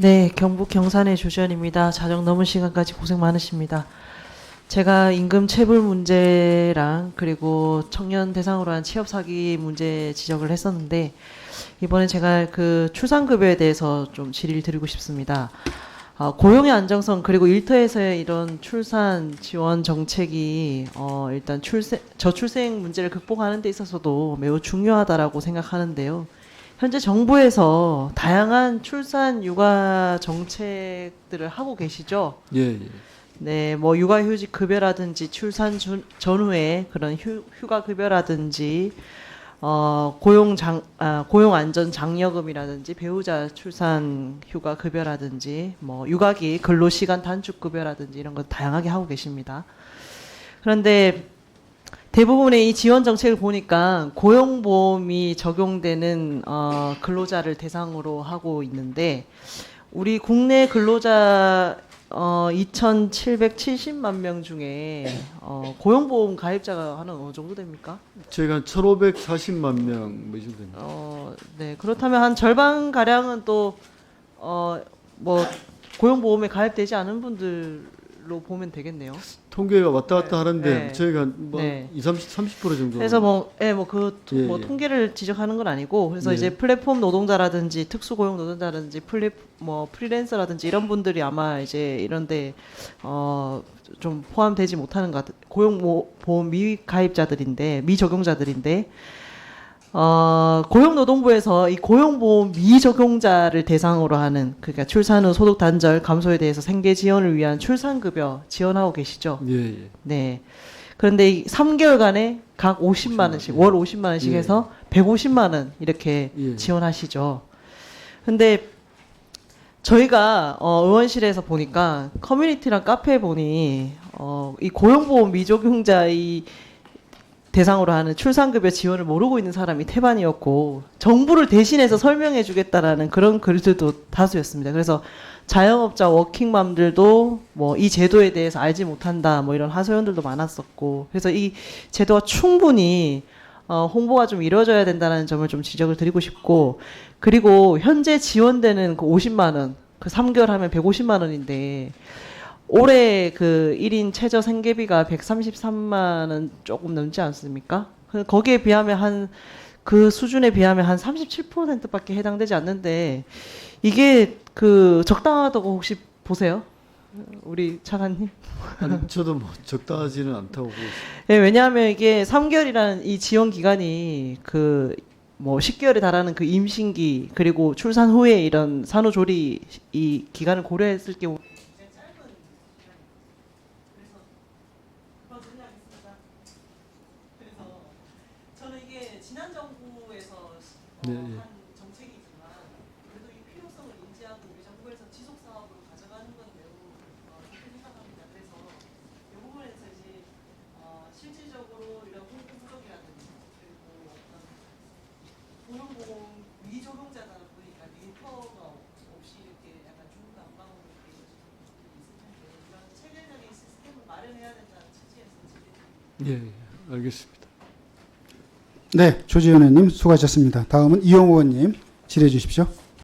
네, 경북 경산의 조지현입니다. 자정 넘은 시간까지 고생 많으십니다. 제가 임금 체불 문제랑 그리고 청년 대상으로 한 취업 사기 문제 지적을 했었는데 이번에 제가 그 출산급여에 대해서 좀 질의를 드리고 싶습니다. 어, 고용의 안정성 그리고 일터에서의 이런 출산 지원 정책이 어, 일단 출생 저출생 문제를 극복하는 데 있어서도 매우 중요하다라고 생각하는데요. 현재 정부에서 다양한 출산 육아 정책들을 하고 계시죠. 예, 예. 네, 뭐 육아휴직 급여라든지 출산 전, 전후에 그런 휴, 휴가 급여라든지 어, 고용 장 아, 고용 안전 장려금이라든지 배우자 출산 휴가 급여라든지 뭐 육아기 근로 시간 단축 급여라든지 이런 거 다양하게 하고 계십니다. 그런데 대부분의 이 지원 정책을 보니까 고용보험이 적용되는 어, 근로자를 대상으로 하고 있는데 우리 국내 근로자 어, 2,770만 명 중에 어, 고용보험 가입자가 한 어느 정도 됩니까? 저희가 한 1,540만 명뭐 이 정도 됩니다. 어, 네 그렇다면 한 절반 가량은 또 어, 뭐 고용보험에 가입되지 않은 분들 로 보면 되겠네요. 통계가 왔다 갔다 네, 하는데 네. 저희가 뭐 네. 20, 30% 정도. 그래서 뭐, 예, 뭐, 그, 예, 뭐, 예. 통계를 지적하는 건 아니고, 그래서 예. 이제 플랫폼 노동자라든지 특수고용 노동자라든지 플랫, 뭐, 프리랜서라든지 이런 분들이 아마 이제 이런데, 어, 좀 포함되지 못하는 것 같아요. 고용보험 미가입자들인데, 미적용자들인데, 어, 고용노동부에서 이 고용보험 미적용자를 대상으로 하는, 그러니까 출산 후 소득 단절 감소에 대해서 생계 지원을 위한 출산급여 지원하고 계시죠? 예, 예. 네. 그런데 이 3개월간에 각 50만 50만 원씩 예. 월 50만 원씩 예. 해서 150만 원 이렇게 예. 지원하시죠. 근데 저희가 어, 의원실에서 보니까 커뮤니티랑 카페에 보니 어, 이 고용보험 미적용자 이 대상으로 하는 출산급여 지원을 모르고 있는 사람이 태반이었고 정부를 대신해서 설명해 주겠다라는 그런 글들도 다수였습니다. 그래서 자영업자 워킹맘들도 뭐 이 제도에 대해서 알지 못한다 뭐 이런 하소연들도 많았었고 그래서 이 제도가 충분히 어, 홍보가 좀 이루어져야 된다는 점을 좀 지적을 드리고 싶고 그리고 현재 지원되는 그 50만 원, 그 3개월 하면 150만 원인데 올해 그 1인 최저 생계비가 133만 원 조금 넘지 않습니까? 그 거기에 비하면 한 그 수준에 비하면 한 37%밖에 해당되지 않는데 이게 그 적당하다고 혹시 보세요? 우리 차관님? 아니, 저도 뭐 적당하지는 않다고 보고. 네, 왜냐하면 이게 3개월이라는 이 지원 기간이 그 뭐 10개월에 달하는 그 임신기 그리고 출산 후에 이런 산후조리 이 기간을 고려했을 경우 지난 정부에서 네, 예. 한 정책이지만 그래도 이 필요성을 인지하고 우리 정부에서 지속 사업으로 가져가는 건 매우 어, 좋게 생각합니다. 그래서 이 부분에서 이제 어, 실질적으로 이런 홍보 부족이라든지 그리고 어떤 고용보험 미적용자다 보니까 데이터가 없이 이렇게 약간 중구난방으로 이렇게 있을 텐데 이런 체계적인 시스템을 마련해야 된다는 취지에서 질의드립니다. 예, 예. 알겠습니다. 네, 조지현 의원님 수고하셨습니다. 다음은 이용 의원님 질의해 주십시오.